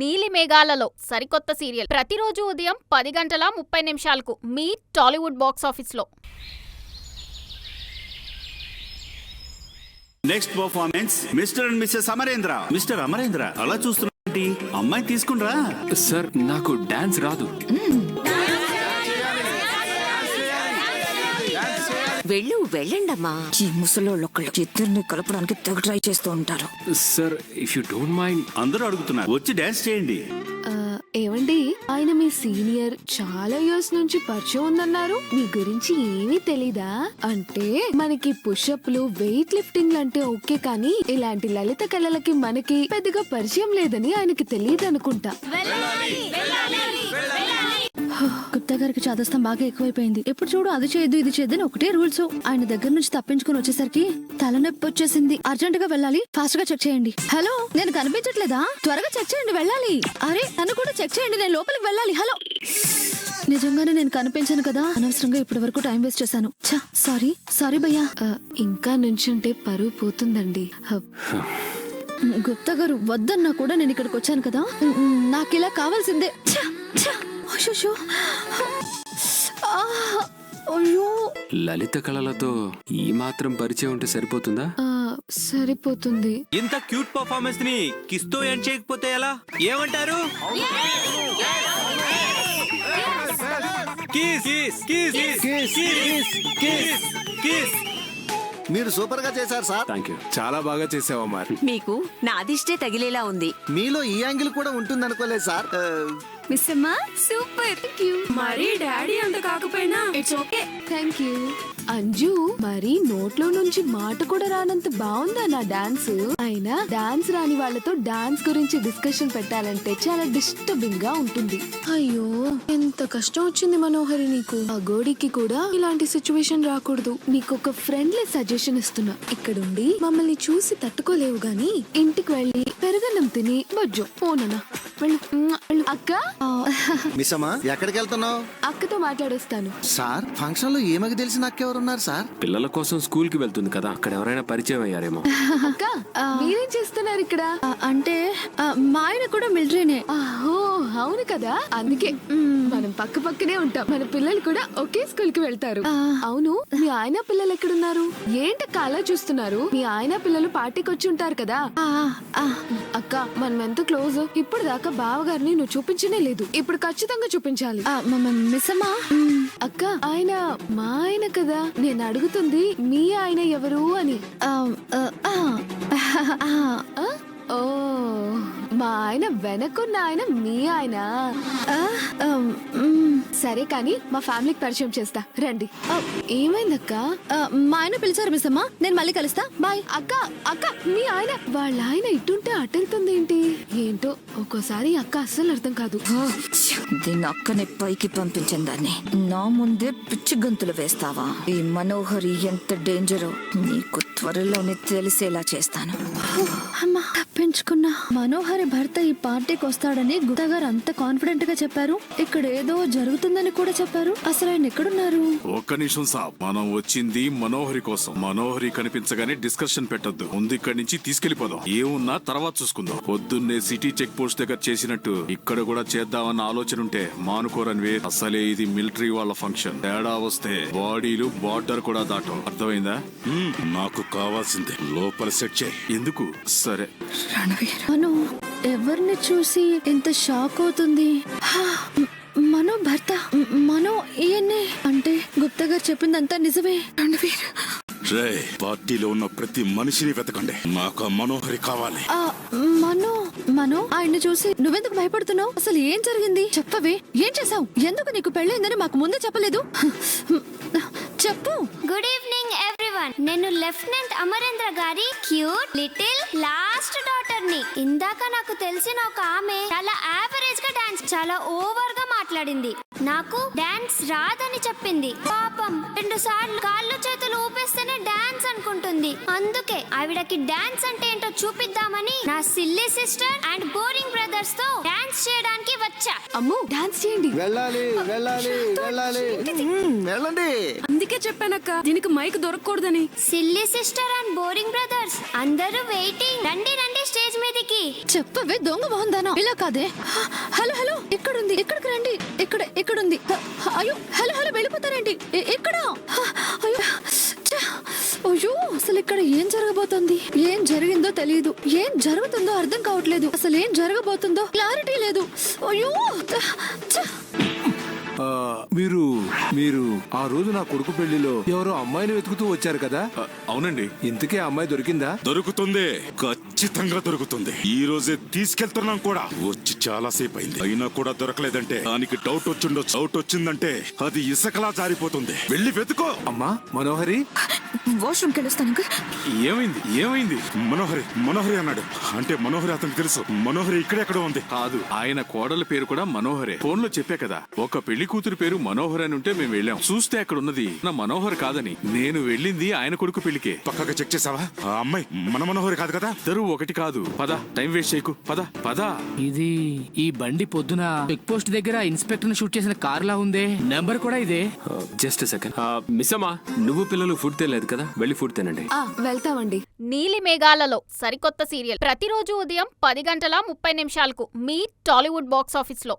నీలి మేఘాలలో సరికొత్త సీరియల్. ప్రతిరోజు ఉదయం పది గంటల ముప్పై నిమిషాలకు మీ టాలీవుడ్ బాక్స్ ఆఫీస్లో. Next performance Mr and Mrs Amarendra. Mr Amarendra అలా చూస్తున్నటి అమ్మాయి తీసుకునిరా సార్ నాకు డాన్స్ రాదు. వెళ్ళు వెళ్ళండమ్మా. ఈ ముసలోళ్ళు ఒకళ్ళు ఇద్దరిని కలపడానికి తెగ ట్రై చేస్తూ ఉంటారు. Sir if you don't mind అందరూ అడుగుతున్నారు. వచ్చి డాన్స్ చేయండి. ఏమండి ఆయన మీ సీనియర్ చాలా ఇయర్స్ నుంచి పరిచయం ఉందన్నారు. మీ గురించి ఏమీ తెలీదా? అంటే మనకి పుషప్లు వెయిట్ లిఫ్టింగ్ అంటే ఓకే కానీ ఇలాంటి లలిత కళలకి మనకి పెద్దగా పరిచయం లేదని ఆయనకి తెలియదు అనుకుంటా గారికి చాదస్తం బాగా ఎక్కువైపోయింది. ఎప్పుడు చూడు అది చేయొద్దు ఇది చేయొద్దు అని ఒకటే రూల్స్. ఆయన దగ్గర నుంచి తప్పించుకుని వచ్చేసరికి తలనొప్పి వచ్చేసింది. అర్జెంట్గా వెళ్ళాలి. ఫాస్ట్గా చెక్ చేయండి. హలో నేను కనిపించట్లేదా? త్వరగా చెక్ చేయండి వెళ్ళాలి. అరే నన్ను కూడా చెక్ చేయండి నేను లోపలికి వెళ్ళాలి. హలో. నిజంగానే నేను కనిపించాను కదా? అనవసరంగా ఇప్పటి వరకు టైం వేస్ట్ చేశాను. సారీ సారీ భయ్యా. ఇంకా నుంచుంటే పరువు పోతుందండి. గుప్తా గారు వద్దన్నా కూడా నేను ఇక్కడికి వచ్చాను కదా? నాకు ఇలా కావాల్సిందే. ఆ! అయ్యో. లలిత కళలతో ఈ మాత్రం పరిచయం ఉంటే సరిపోతుందా? ఆ, సరిపోతుంది. ఇంత క్యూట్ పర్ఫార్మెన్స్ని కిస్తో ఎండ్ చేయకపోతే ఎలా? ఏమంటారు? Kiss kiss kiss kiss kiss kiss మీరు సూపర్గా చేశారు సార్. థ్యాంక్ యూ చాలా బాగా చేసావు అమ్మార్ మీకు నాదిష్టే తగిలేలా ఉంది. మీలో ఈ యాంగిల్ కూడా ఉంటుంది అనుకోలేదు సార్. ఆ, మిస్ అమ్మా సూపర్ మరీ డాడీ అంత కాకపోయినా it's okay. Thank you Anju మరి నోట్లో నుంచి మాట కూడా రానంత బాగుందా నా డాన్స్? అయినా డాన్స్ రాని వాళ్ళతో డాన్స్ గురించి డిస్కషన్ పెట్టాలంటే చాలా డిస్టర్బింగ్గా ఉంటుంది. అయ్యో ఎంత కష్టం వచ్చింది మనోహరి నీకు. ఆ గోడికి కూడా ఇలాంటి సిచ్యువేషన్ రాకూడదు. నీకు ఒక ఫ్రెండ్లీ సజెషన్ ఇస్తున్నా. ఇక్కడుండి మమ్మల్ని చూసి తట్టుకోలేవు గాని ఇంటికి వెళ్ళి పెరగన్నం తిని బజ్జో. వెళ్ళు. అక్క? మిస్ అమ్మా ఎక్కడికి వెళ్తున్నావు అక్కతో మాట్లాడొస్తాను. సార్ ఫంక్షన్లో ఏమకి తెలిసి నాకెవరున్నారు సార్? పిల్లల కోసం స్కూల్కి వెళ్తుంది కదా అక్కడ ఎవరైనా పరిచయం అయ్యారేమో. అక్క మీరేం చేస్తున్నారు ఇక్కడ? అంటే ఆ, మా ఆయన కూడా మిలిటరీనే. ఓ అవును కదా? అందుకే. మనం పక్క పక్కనే ఉంటాం. మన పిల్లలు కూడా ఒకే స్కూల్కి వెళ్తారు. అవును మీ ఆయన పిల్లలు ఎక్కడున్నారు? ఏంటక్క అలా చూస్తున్నారు? మీ ఆయన పిల్లలు పార్టీకి వచ్చి ఉంటారు కదా? అక్క మనం ఎంత క్లోజ్ ఇప్పుడు దాకా బావగారిని నువ్వు చూపించనే లేదు. ఇప్పుడు ఖచ్చితంగా చూపించాలి. ఆ, మ- మ- మిస్ అమ్మా మ్, అక్క ఆయన మా ఆయన కదా? నేను అడుగుతుంది మీ ఆయన ఎవరు అని? ఓ. మా ఆయన వెనకున్న ఆయన మీ ఆయన. సరే కానీ మా ఫ్యామిలీకి పరిచయం చేస్తా. రండి. ఏమైందక్క? మా ఆయన పిలిచారు మిస్ అమ్మా. నేను మళ్ళీ కలుస్తా. బాయ్. అక్క అక్క మీ ఆయన. వాళ్ళ ఆయన ఇటుంటే అటెళ్తుంది ఏంటి ఏంటో ఒక్కోసారి అక్క అస్సలు అర్థం కాదు. దీన్ని అక్కనే పైకి పంపించిన దాన్ని. నా ముందే పిచ్చి గంతులు వేస్తావా? ఈ మనోహరి ఎంత డేంజరో నీకు త్వరలోనే తెలిసేలా చేస్తాను. అమ్మా తప్పించుకున్నా. మనోహరి భర్త ఈ పార్టీకి వస్తాడని గుప్తా గారు అంత కాన్ఫిడెంట్గా చెప్పారు. ఇక్కడ ఏదో జరుగుతుందని కూడా చెప్పారు. అసలు ఆయన ఎక్కడున్నారు? ఒక్క నిమిషం సాబ్ మనం వచ్చింది మనోహరి కోసం. మనోహరి కనిపించగానే డిస్కషన్ పెట్టొద్దు. ముందు ఇక్కడి నుంచి తీసుకెళ్ళిపోదాం ఏమున్నా తర్వాత చూసుకుందాం. పొద్దున్నే సిటీ చెక్ పోస్ట్ దగ్గర చేసినట్టు ఇక్కడ కూడా చేద్దామన్న ఆలోచన ఉంటే మానుకోరని వే అసలే ఇది మిలిటరీ వాళ్ళ ఫంక్షన్. తేడా వస్తే బాడీలు బార్డర్ కూడా దాటం. అర్థమైందా? నాకు కావాల్సిందే. లోపల సెట్ చేయి. ఎందుకు? సరే. మను ఎవరిని చూసి ఇంత షాక్ అవుతుంది? మనో భర్త మనో ఈయన్నే అంటే గుప్తా గారు చెప్పిందంతా నిజమే. రణవీర్. రే పార్టీలో ఉన్న ప్రతి మనిషిని వెతకండి. నాకు మనోహరి కావాలి. ఆ, మనో మనో ఆయన్ని చూసి నువ్వెందుకు భయపడుతున్నావు? అసలు ఏం జరిగింది? చెప్పవే. ఏం చేసావు ఎందుకు నీకు పెళ్ళైందని మాకు ముందే చెప్పలేదు? చెప్పు. గుడ్ ఈవినింగ్ ఎవ్రీవన్ నేను లెఫ్టినెంట్ అమరేంద్ర గారి క్యూట్ లిటిల్ లాస్ట్ డాటర్ని ఇందాక నాకు తెలిసిన ఒక ఆమె చాలా యావరేజ్గా డాన్స్ చాలా ఓవర్గా మాట్లాడింది. నాకు డాన్స్ రాదని చెప్పింది. పాపం రెండు సార్లు కాళ్ళు చేతులు ఊపేస్తేనే డాన్స్ అనుకుంటుంది. అందుకే ఆవిడకి డాన్స్ అంటే ఏంటో చూపిద్దామని నా సిల్లీ సిస్టర్ అండ్ బోరింగ్ బ్రదర్స్తో డాన్స్ చేయడానికి వచ్చా. అమ్ము డాన్స్ చేయండి. వెళ్ళాలి వెళ్ళాలి వెళ్ళాలి. వెళ్ళండి. అందుకే చెప్పానక్క దీనికి mic దొరకకూడదని. Silly sister and boring brothers అందరూ వెయిటింగ్. రండి రండి స్టేజ్ మీదకి చెప్పవే దొంగ మోహందానా? ఇలా కాదే. హలో హలో ఎక్కడుంది ఎక్కడికి రండి. ఎక్కడ ఎక్కడుంది అయ్యో హలో హలో వెళ్ళిపోతారేంటి? ఎక్కడ? అయ్యో అయ్యో అసలు ఇక్కడ ఏం జరగబోతోంది? ఏం జరిగిందో తెలియదు ఏం జరుగుతుందో అర్థం కావట్లేదు. అసలు ఏం జరగబోతుందో క్లారిటీ లేదు. అయ్యో మీరు మీరు ఆ రోజు నా కొడుకు పెళ్ళిలో ఎవరో అమ్మాయిని వెతుకుతూ వచ్చారు కదా? అవునండి. ఇంతకీ ఆ అమ్మాయి దొరికిందా? దొరుకుతుంది. ఖచ్చితంగా దొరుకుతుంది. ఈ రోజే తీసుకెళ్తున్నాం కూడా. వచ్చి చాలా సేపు అయింది అయినా కూడా దొరకలేదంటే దానికి డౌట్ వచ్చిండొచ్చు. డౌట్ వచ్చిందంటే అది ఇసుకలా జారిపోతుంది. వెళ్ళి వెతుకో. అమ్మా మనోహరి? వాష్రూమ్కి వెళ్ళొస్తాను అంకుల్. ఏమైంది? ఏమైంది? మనోహరి మనోహరి అన్నాడు. అంటే మనోహరి అతనికి తెలుసు. మనోహరి ఇక్కడెక్కడ ఉంది. కాదు ఆయన కోడల పేరు కూడా మనోహరే. ఫోన్లో చెప్పా కదా. ఒక పెళ్ళి కూతురు పేరు మనోహర్ అని ఉంటే మేము వెళ్ళాం. చూస్తే అక్కడ ఉన్నది నా మనోహర్ కాదని. నేను వెళ్ళింది ఆయన కొడుకు పెళ్ళికే. పక్కగా చెక్ చేసావా? ఆ అమ్మాయి మన మనోహరి కాదు కదా? ఇద్దరు ఒకటి కాదు. పద టైం వేస్ట్ చేయకు. పద పద. ఇది ఈ బండి పొద్దున చెక్ పోస్ట్ దగ్గర ఇన్స్పెక్టర్ షూట్ చేసిన కార్ లా ఉందే. నెంబర్ కూడా ఇదే. Just second. మిస్ అమ్మా నువ్వు పిల్లలు ఫుడ్ తినలేదు కదా? వెళ్ళి ఫుడ్ తినండి. ఆ వెళ్తామండి. నీలి మేఘాలలో సరికొత్త సీరియల్. ప్రతిరోజు ఉదయం పది గంటల ముప్పై నిమిషాలకు మీ టాలీవుడ్ బాక్స్ ఆఫీస్లో.